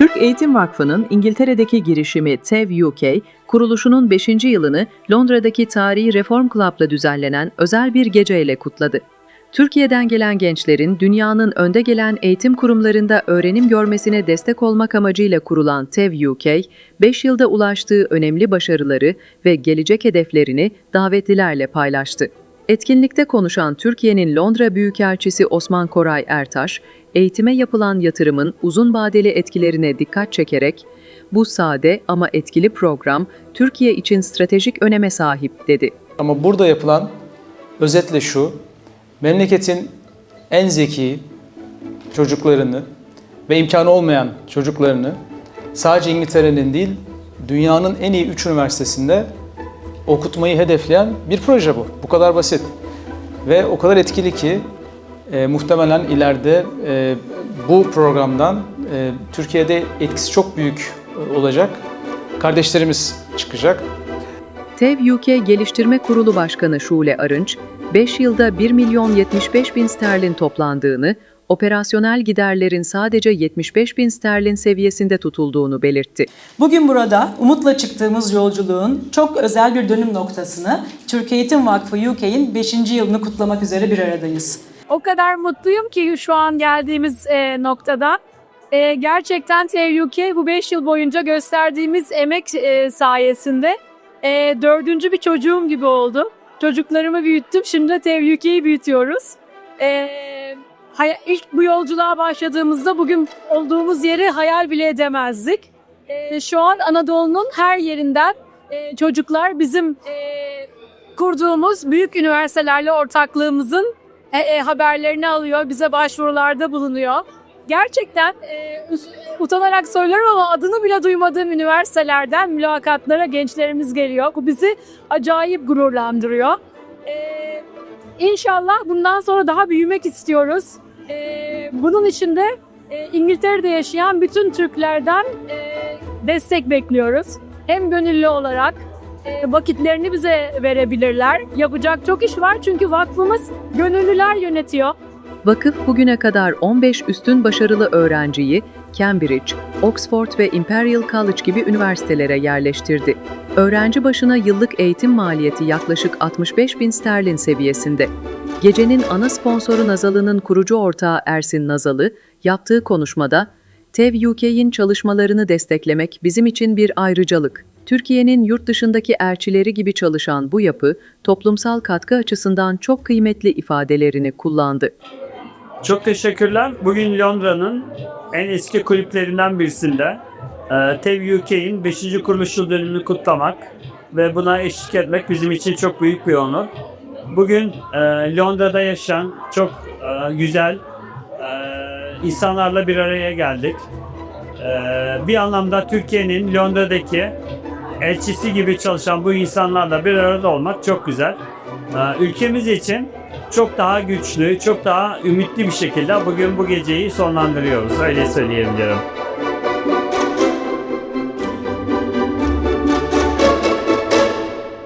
Türk Eğitim Vakfı'nın İngiltere'deki girişimi TEV UK, kuruluşunun 5. yılını Londra'daki Tarihi Reform Club'la düzenlenen özel bir geceyle kutladı. Türkiye'den gelen gençlerin dünyanın önde gelen eğitim kurumlarında öğrenim görmesine destek olmak amacıyla kurulan TEV UK, 5 yılda ulaştığı önemli başarıları ve gelecek hedeflerini davetlilerle paylaştı. Etkinlikte konuşan Türkiye'nin Londra Büyükelçisi Osman Koray Ertaş, eğitime yapılan yatırımın uzun vadeli etkilerine dikkat çekerek, bu sade ama etkili program Türkiye için stratejik öneme sahip dedi. Ama burada yapılan özetle şu, memleketin en zeki çocuklarını ve imkanı olmayan çocuklarını sadece İngiltere'nin değil, dünyanın en iyi 3 üniversitesinde okutmayı hedefleyen bir proje bu. Bu kadar basit. Ve o kadar etkili ki e, muhtemelen ileride e, bu programdan e, Türkiye'de etkisi çok büyük e, olacak. Kardeşlerimiz çıkacak. TEV UK Geliştirme Kurulu Başkanı Şule Arınç, 5 yılda 1 milyon 75 bin sterlin toplandığını, operasyonel giderlerin sadece 75 bin sterlin seviyesinde tutulduğunu belirtti. Bugün burada umutla çıktığımız yolculuğun çok özel bir dönüm noktasını Türk Eğitim Vakfı UK'in 5. yılını kutlamak üzere bir aradayız. O kadar mutluyum ki şu an geldiğimiz e, noktada. E, gerçekten TVUK bu 5 yıl boyunca gösterdiğimiz emek e, sayesinde e, dördüncü bir çocuğum gibi oldu. Çocuklarımı büyüttüm, şimdi de TVUK'yi büyütüyoruz. E, ilk bu yolculuğa başladığımızda bugün olduğumuz yeri hayal bile edemezdik. E, şu an Anadolu'nun her yerinden e, çocuklar bizim e, kurduğumuz büyük üniversitelerle ortaklığımızın e, e, haberlerini alıyor, bize başvurularda bulunuyor. Gerçekten e, utanarak söylüyorum ama adını bile duymadığım üniversitelerden mülakatlara gençlerimiz geliyor. Bu bizi acayip gururlandırıyor. E, inşallah bundan sonra daha büyümek istiyoruz. E, bunun için de e, İngiltere'de yaşayan bütün Türklerden e, destek bekliyoruz. Hem gönüllü olarak e, vakitlerini bize verebilirler. Yapacak çok iş var çünkü vakfımız gönüllüler yönetiyor. Vakıf bugüne kadar 15 üstün başarılı öğrenciyi Cambridge, Oxford ve Imperial College gibi üniversitelere yerleştirdi. Öğrenci başına yıllık eğitim maliyeti yaklaşık 65 bin sterlin seviyesinde. Gecenin ana sponsoru Nazalı'nın kurucu ortağı Ersin Nazalı, yaptığı konuşmada, TEV UK'in çalışmalarını desteklemek bizim için bir ayrıcalık. Türkiye'nin yurt dışındaki elçileri gibi çalışan bu yapı, toplumsal katkı açısından çok kıymetli ifadelerini kullandı. Çok teşekkürler. Bugün Londra'nın en eski kulüplerinden birisinde e, TEV UK'in 5. kuruluş yıl dönümünü kutlamak ve buna eşlik etmek bizim için çok büyük bir onur. Bugün e, Londra'da yaşayan çok e, güzel e, insanlarla bir araya geldik. E, bir anlamda Türkiye'nin Londra'daki elçisi gibi çalışan bu insanlarla bir arada olmak çok güzel. Ee, Ülkemiz için çok daha güçlü, çok daha ümitli bir şekilde bugün bu geceyi sonlandırıyoruz. Öyle söyleyebilirim.